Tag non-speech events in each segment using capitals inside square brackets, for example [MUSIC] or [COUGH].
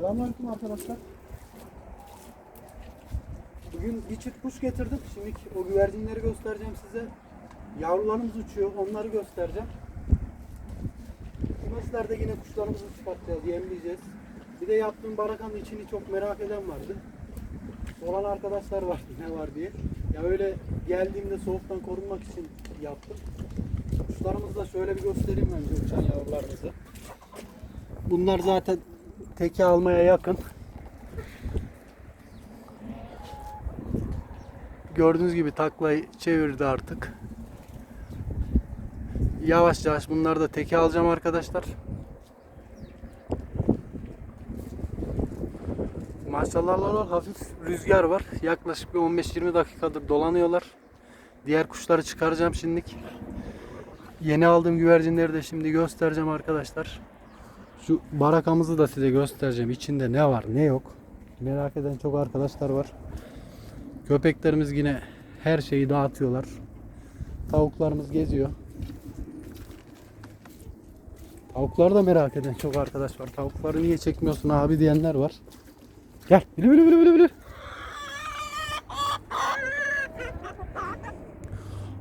Selamünaleyküm arkadaşlar. Bugün bir çift kuş getirdim. Şimdi o güvercinleri göstereceğim size. Yavrularımız uçuyor. Onları göstereceğim. Kümeslerde yine kuşlarımızı çıkartacağız, yemleyeceğiz. Bir de yaptığım barakanın içini çok merak eden vardı. Soran arkadaşlar vardı [LAUGHS] ne var diye. Ya öyle geldiğimde soğuktan korunmak için yaptım. Kuşlarımızı da şöyle bir göstereyim önce uçan yavrularımızı. Bunlar zaten teke almaya yakın. Gördüğünüz gibi taklayı çevirdi artık. Yavaş yavaş bunları da teke alacağım arkadaşlar. Maşallahlar. Hafif rüzgar var. Yaklaşık bir 15-20 dakikadır dolanıyorlar. Diğer kuşları çıkaracağım şimdilik. Yeni aldığım güvercinleri de şimdi göstereceğim arkadaşlar. Şu barakamızı da size göstereceğim. İçinde ne var ne yok. Merak eden çok arkadaşlar var. Köpeklerimiz yine her şeyi dağıtıyorlar. Tavuklarımız geziyor. Tavukları da merak eden çok arkadaş var. Tavukları niye çekmiyorsun abi diyenler var. Gel. Bili bili bili bili bili.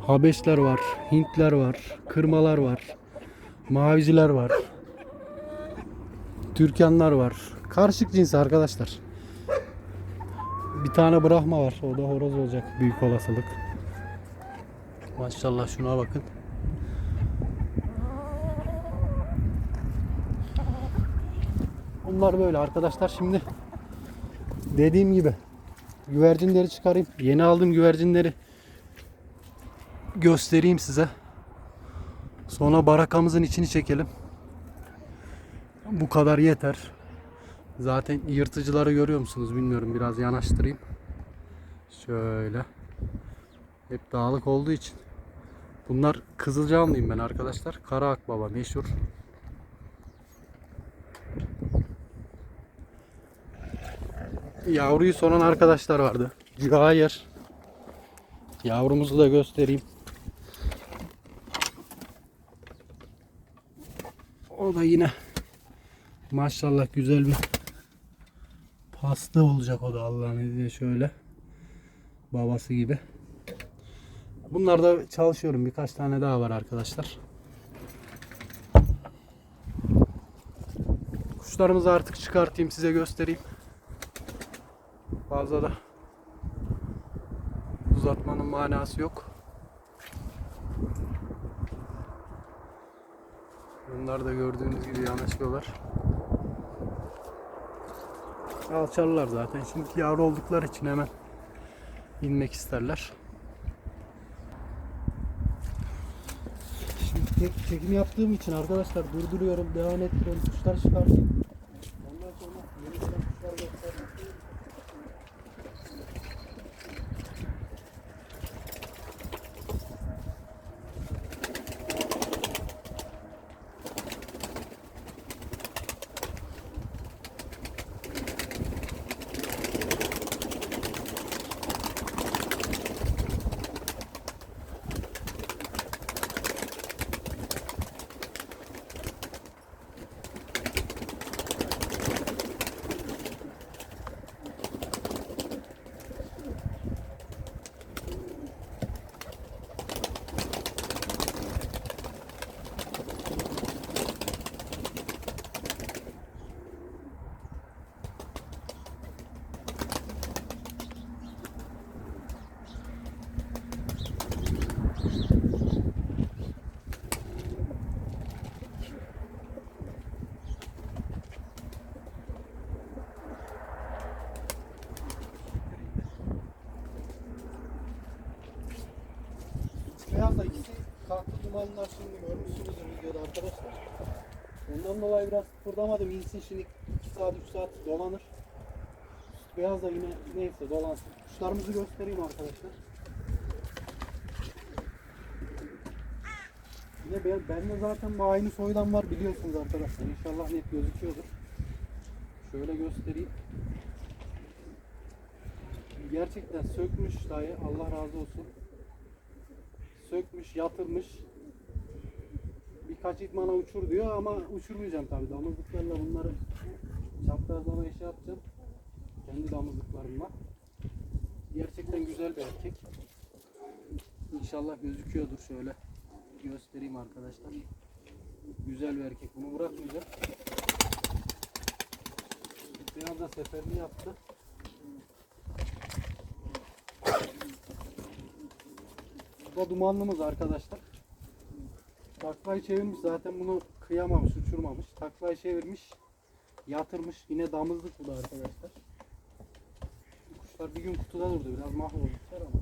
Habeşler var, Hintler var, kırmalar var, maviciler var, Türkanlar var. Karışık cins arkadaşlar. Bir tane Brahma var. O da horoz olacak büyük olasılık. Maşallah şuna bakın. Bunlar böyle arkadaşlar. Şimdi dediğim gibi güvercinleri çıkarayım. Yeni aldığım güvercinleri göstereyim size. Sonra barakamızın içini çekelim. Bu kadar yeter. Zaten yırtıcıları görüyor musunuz bilmiyorum. Biraz yanaştırayım. Şöyle. Hep dağlık olduğu için. Bunlar Kızılcahamlıyım ben arkadaşlar. Kara Akbaba meşhur. Yavruyu soran arkadaşlar vardı. Hayır. Yavrumuzu da göstereyim. O da yine maşallah güzel bir pasta olacak o da Allah'ın izniyle şöyle. Babası gibi. Bunlarda çalışıyorum. Birkaç tane daha var arkadaşlar. Kuşlarımızı artık çıkartayım size göstereyim. Fazla da uzatmanın manası yok. Bunlar da gördüğünüz gibi yanaşıyorlar. Alçarlar zaten. Şimdi yavru oldukları için hemen inmek isterler. Şimdi tek çekim yaptığım için arkadaşlar durduruyorum, devam ettiriyorum, kuşlar çıkartayım. Dumanlar şimdi görmüşsünüzdür videoda arkadaşlar. Ondan dolayı biraz kıpırdamadım. İnsin şimdi 2 saat 3 saat dolanır. Beyaz da yine neyse dolansın. Kuşlarımızı göstereyim arkadaşlar. Yine ben, bende zaten aynı soydan var biliyorsunuz arkadaşlar. İnşallah net gözüküyordur. Şöyle göstereyim. Gerçekten sökmüş dayı. Allah razı olsun sökmüş, yatırmış. Bir birkaç itmana uçur diyor ama uçurmayacağım tabii. Damızlıklarla bunları çaprazlama işi yapacağım. Kendi damızlıklarımla. Gerçekten güzel bir erkek. İnşallah gözüküyordur şöyle. Göstereyim arkadaşlar. Güzel bir erkek. Bunu bırakmayacağım. Biraz da seferini yaptı. Bu da dumanlımız arkadaşlar. Taklayı çevirmiş zaten bunu kıyamamış, uçurmamış. Taklayı çevirmiş, yatırmış. Yine damızlık bu da arkadaşlar. Kuşlar bir gün kutuda durdu. Biraz mahvolmuşlar ama.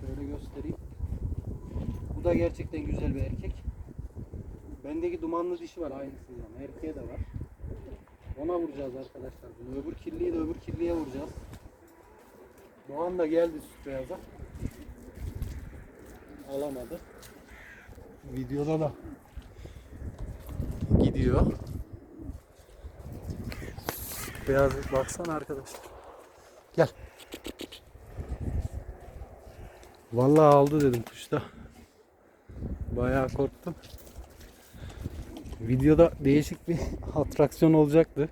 Şöyle göstereyim. Bu da gerçekten güzel bir erkek. Bendeki dumanlı dişi var aynısı yani. Erkeğe de var. Ona vuracağız arkadaşlar bunu. Öbür kirliyi de öbür kirliye vuracağız. Doğan da geldi süt beyaza. Alamadı. Videoda da gidiyor. Beyaz baksana arkadaşlar. Gel. Vallahi aldı dedim kuşta. Bayağı korktum. Videoda değişik bir [LAUGHS] atraksiyon olacaktı.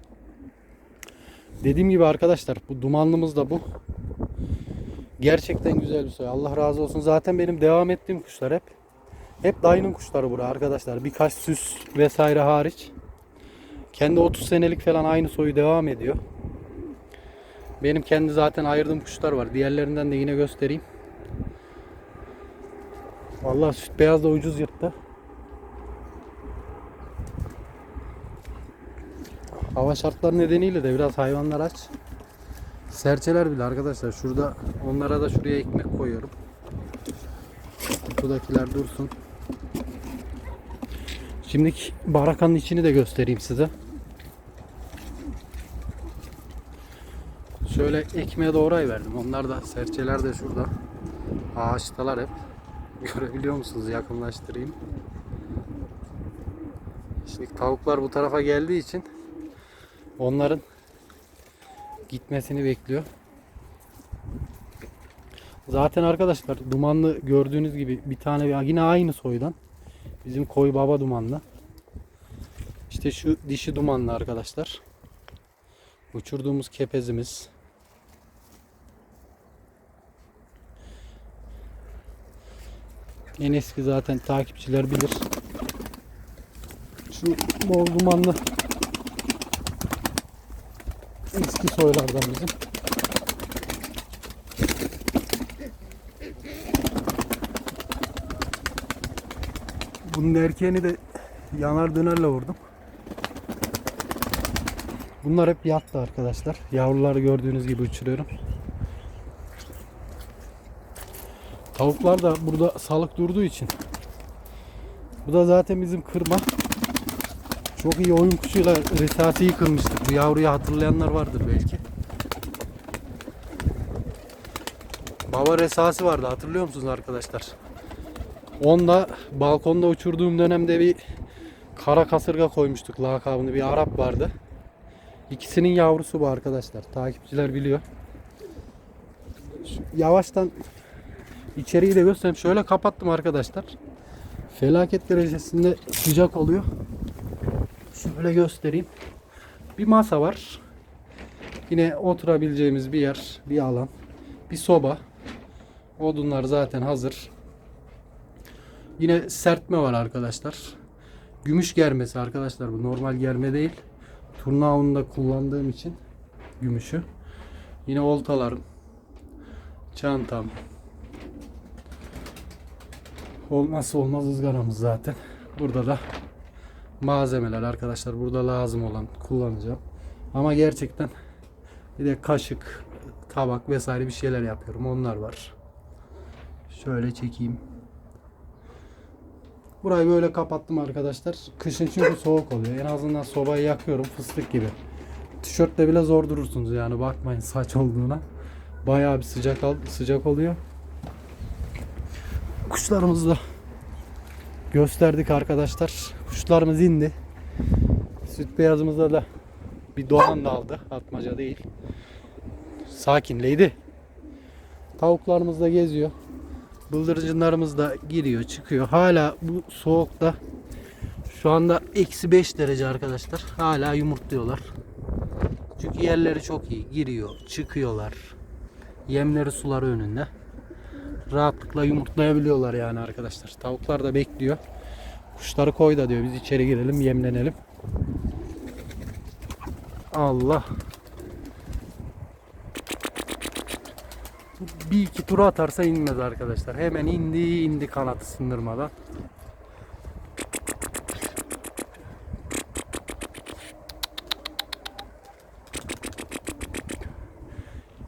Dediğim gibi arkadaşlar bu dumanlımız da bu. Gerçekten güzel bir soy. Allah razı olsun. Zaten benim devam ettiğim kuşlar hep. Hep dayının kuşları buraya arkadaşlar. Birkaç süs vesaire hariç. Kendi 30 senelik falan aynı soyu devam ediyor. Benim kendi zaten ayırdığım kuşlar var. Diğerlerinden de yine göstereyim. Vallahi süt beyaz da ucuz yırttı. Hava şartları nedeniyle de biraz hayvanlar aç. Serçeler bile arkadaşlar şurada onlara da şuraya ekmek koyuyorum. Kutudakiler dursun. Şimdi barakanın içini de göstereyim size. Şöyle ekmeğe doğru verdim. Onlar da serçeler de şurada. Ağaçtalar hep. [LAUGHS] Görebiliyor musunuz? Yakınlaştırayım. Şimdi tavuklar bu tarafa geldiği için onların gitmesini bekliyor. Zaten arkadaşlar dumanlı gördüğünüz gibi bir tane yine aynı soydan. Bizim koy baba dumanlı. İşte şu dişi dumanlı arkadaşlar. Uçurduğumuz kepezimiz. En eski zaten takipçiler bilir. Şu bol dumanlı eski soylardan bizim. Bunun erkeğini de yanar dönerle vurdum. Bunlar hep yattı arkadaşlar. Yavruları gördüğünüz gibi uçuruyorum. Tavuklar da burada salık durduğu için. Bu da zaten bizim kırma. Çok iyi oyun kuşuyla Risasi'yi kırmıştık. Bu yavruyu hatırlayanlar vardır belki. Baba resası vardı hatırlıyor musunuz arkadaşlar? Onda balkonda uçurduğum dönemde bir kara kasırga koymuştuk lakabını bir Arap vardı. İkisinin yavrusu bu arkadaşlar. Takipçiler biliyor. Şu yavaştan içeriği de göstereyim. Şöyle kapattım arkadaşlar. Felaket derecesinde sıcak oluyor. Şöyle göstereyim. Bir masa var. Yine oturabileceğimiz bir yer, bir alan. Bir soba. Odunlar zaten hazır. Yine sertme var arkadaşlar. Gümüş germesi arkadaşlar bu normal germe değil. Turna avında kullandığım için gümüşü. Yine oltalarım. Çantam. Olmazsa olmaz ızgaramız zaten. Burada da malzemeler arkadaşlar. Burada lazım olan kullanacağım. Ama gerçekten bir de kaşık, tabak vesaire bir şeyler yapıyorum. Onlar var. Şöyle çekeyim. Burayı böyle kapattım arkadaşlar. Kışın çünkü soğuk oluyor. En azından sobayı yakıyorum fıstık gibi. Tişörtle bile zor durursunuz yani bakmayın saç olduğuna. Bayağı bir sıcak al- sıcak oluyor. Kuşlarımızı da gösterdik arkadaşlar. Kuşlarımız indi. Süt beyazımızda da bir doğan da aldı. Atmaca değil. Sakinleydi. Tavuklarımız da geziyor. Bıldırcınlarımız da giriyor çıkıyor. Hala bu soğukta Şu anda eksi 5 derece arkadaşlar. Hala yumurtluyorlar. Çünkü yerleri çok iyi. Giriyor, çıkıyorlar. Yemleri suları önünde. Rahatlıkla yumurtlayabiliyorlar yani arkadaşlar. Tavuklar da bekliyor. Kuşları koy da diyor. Biz içeri girelim, yemlenelim. Allah. Bir iki tur atarsa inmez arkadaşlar. Hemen indi indi kanatı sındırmadan.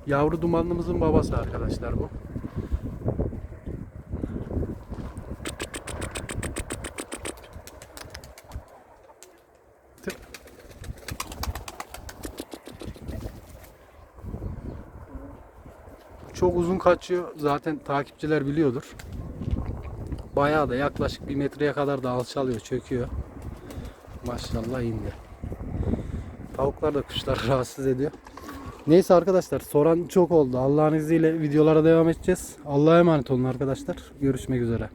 Yavru dumanlımızın babası arkadaşlar bu. Çok uzun kaçıyor. Zaten takipçiler biliyordur. Bayağı da yaklaşık bir metreye kadar da alçalıyor, çöküyor. Maşallah indi. Tavuklar da kuşlar [LAUGHS] rahatsız ediyor. Neyse arkadaşlar soran çok oldu. Allah'ın izniyle videolara devam edeceğiz. Allah'a emanet olun arkadaşlar. Görüşmek üzere.